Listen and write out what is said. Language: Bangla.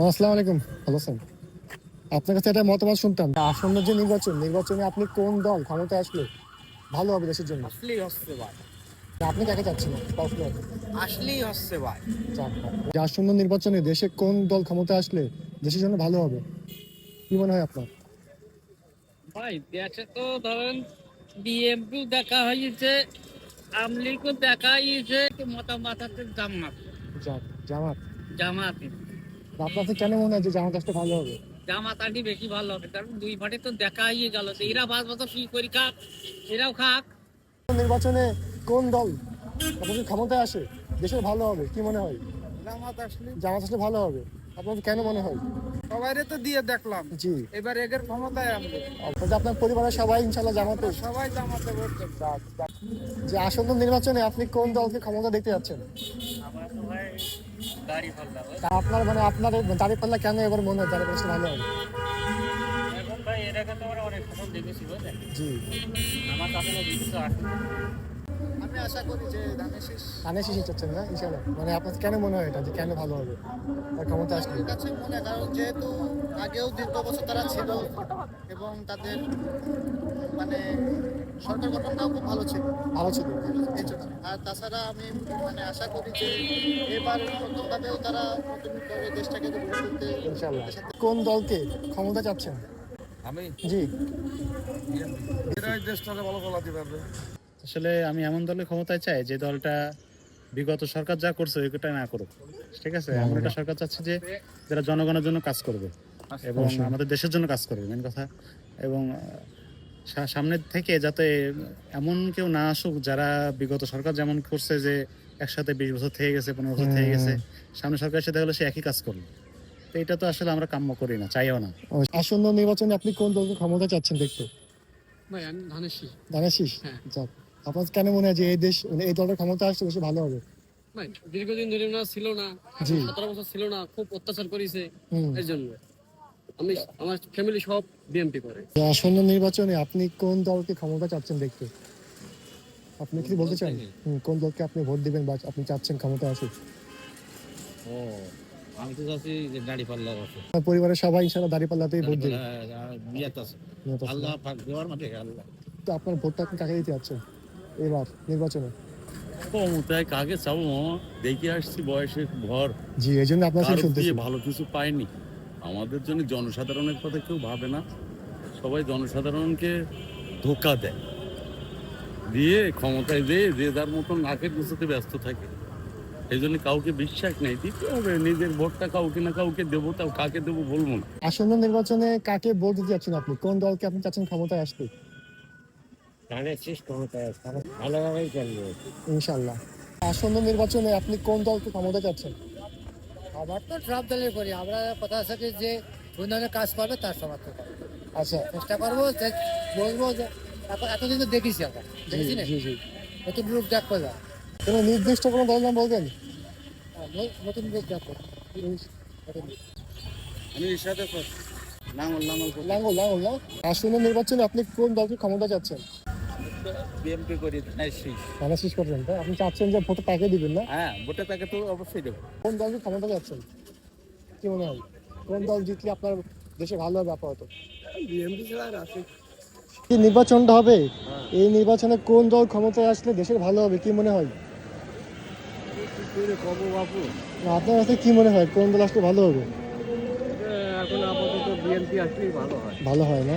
আসসালামু আলাইকুম। ভালো আছেন? আপনার কাছে একটা মতামত শুনতাম। আসন্ন যে নির্বাচন নির্বাচনে আপনি কোন দল ক্ষমতায় আসলে ভালো হবে দেশের জন্য? আসলেই হচ্ছে ভাই। আপনি কাকে চাচ্ছেন? আসলেই হচ্ছে ভাই। যে আসন্ন নির্বাচনে দেশে কোন দল ক্ষমতায় আসলে দেশের জন্য ভালো হবে? কি মনে হয় আপনার? ভাই দেশে তো ধরেন বিএমপি দেখা হয়েছে আমলিগও দেখা হয়েছে মতামত হচ্ছে জামাত? জামাত? জামাত। আপনার তো কেন মনে হয় যে জামা আসলে ভালো হবে? জামা কাটি বেশি ভালো হবে কারণ দুই ভাটে তো দেখা হয়ে গেল এরা পাঁচ বছর কি করি খাক এরাও খাক। নির্বাচনে কোন দল আপনাদের ক্ষমতায় আসে দেশের ভালো হবে কি মনে হয়? জামাত আসলে জামাত আসলে ভালো হবে। আপনার কেন মনে হয়? সবাইরে তো দিয়ে দেখলাম। জি। এবার এগের ক্ষমতায় আমলে আপনাদের আপনার পরিবারের সবাই ইনশাল্লাহ জামাতে সবাই জামাতে ভোট যে আসন্ন নির্বাচনে আপনি কোন দলকে ক্ষমতা দেখতে যাচ্ছেন? তো আপনার মানে আপনার দাড়ি পাল্লা কেন এবার মনে হয় দাঁড়িয়ে পাল্লা ভালো হবে? এর আগে তো আমরা অনেক ফসল দেখেছি বুঝলেন? জি। আমার কাছে কিছু আসে আমি আশা করি যে ধানের শীষ কানে শিশি চাচ্ছেন না ইনশাল্লাহ মানে আপনার কেন মনে হয় এটা যে কেন ভালো হবে? তার ক্ষমতা আসলে। আমার কাছে মনে হয় কারণ যেহেতু আগেও দীর্ঘ বছর তারা ছিল এবং তাদের মানে সরকার গঠনটাও খুব ভালো ছিল। ভালো ছিল। আর তাছাড়া আমি মানে আশা করি যে এবার নতুনভাবেও তারা নতুন করে দেশটাকে ইনশাল্লাহ কোন দলকে ক্ষমতা চাচ্ছেন? আমি? জি। এরাই দেশটাকে ভালো চালাতে পারবে। আসলে আমি এমন দলের ক্ষমতায় চাই যে দলটা বিগত সরকার যা করছে ওইটা না করুক। ঠিক আছে? এমন একটা সরকার চাচ্ছে যে যারা জনগণের জন্য কাজ করবে এবং আমাদের দেশের জন্য কাজ করবে মেন কথা। এবং আহ, সা- সামনের থেকে যাতে এমন কেউ না আসুক যারা বিগত সরকার যেমন করছে যে একসাথে বিশ বছর থেকে গেছে পনেরো বছর থেকে গেছে সামনে সরকার এসে দেখা সে একই কাজ করল। তো এটা তো আসলে আমরা কাম্য করি না চাইও না। আসন্ন নির্বাচনে আপনি কোন দলকে ক্ষমতা চাচ্ছেন দেখতে? শীষ। ধানের শীষ? হ্যাঁ। যাক। আপনার কেন মনে হয় যে এই দেশ মানে এই দলটা ক্ষমতা আসলে বেশি ভালো হবে। দীর্ঘদিন ধরে না ছিল না জি। সতেরো বছর ছিল না খুব অত্যাচার করেছে এই জন্য। আমি আমার ফ্যামিলি সব বিএমপি করে। আসন্ন নির্বাচনে আপনি কোন দলকে ক্ষমতা চাচ্ছেন দেখতে? আপনি কি বলতে চান? কোন দলকে আপনি ভোট দিবেন বা আপনি চাচ্ছেন ক্ষমতা আসুক? ও আমি তো চাচ্ছি যে দাড়ি পাল্লা আছে। পরিবারের সবাই ইনশাল্লাহ দাঁড়িয়ে পাল্লাতেই ভোট দিবে। বিয়াত আছে। আল্লাহ পাক দেওয়ার মাঠে আল্লাহ। তো আপনার ভোটটা আপনি কাকে দিতে যাচ্ছেন এবার নির্বাচনে। ক্ষমতায় কাকে চাবো মামা? দেখে আসছি বয়সের ভর। জি এই জন্য আপনার সাথে ভালো কিছু পায়নি আমাদের জন্য জনসাধারণের কথা কেউ ভাবে না। সবাই জনসাধারণকে ধোকা দেয়। দিয়ে ক্ষমতায় দিয়ে যে যার মতন নাকের গুছোতে ব্যস্ত থাকে। এই জন্য কাউকে বিশ্বাস নেই। দিতে হবে নিজের ভোটটা কাউকে না কাউকে দেবো তাও কাকে দেবো বলব না। আসন্ন নির্বাচনে কাকে ভোট দিতে যাচ্ছেন আপনি? কোন দলকে আপনি চাচ্ছেন ক্ষমতায় আসতে? ধানের ভালোভাবেই চলবে ইনশাল্লাহ। আসন্ন নির্বাচনে আপনি কোন দলকে ক্ষমতা চাচ্ছেন? আবার তো সব দলের করি। আমরা কথা আছে যে উন্নয়নের কাজ করবে তার সমর্থন করব। আচ্ছা। চেষ্টা করব যে বলব যে তারপর এতদিন তো দেখিছি আমরা। দেখেছি না? নতুন রূপ দেখব যা কোনো নির্দিষ্ট কোনো দলের নাম বলবেন? হ্যাঁ, নতুন রূপ দেখব আমি এর সাথে লাঙ্গল। লাঙ্গল লাঙ্গল লাঙ্গল। আসন্ন নির্বাচনে আপনি কোন দলকে ক্ষমতা চাচ্ছেন? বিএমপি করি ধানের শীষ। শেষ করছেন তাই? আপনি চাচ্ছেন যে ভোটটা তাকে দিবেন না? হ্যাঁ ভোটে তাকে তো অবশ্যই দেবো। কোন দলকে ক্ষমতা চাচ্ছেন কি মনে হয়? কোন দল জিতলে আপনার দেশে ভালো হবে আপাতত? বিএমপি ছাড়া নির্বাচনটা হবে? এই নির্বাচনে কোন দল ক্ষমতায় আসলে দেশের ভালো হবে কি মনে হয়? না, আপনার কাছে কি মনে হয়? কোন দল আসলে ভালো হবে? এখন আপাতত বিএনপি আসলেই ভালো হয়। ভালো হয় না?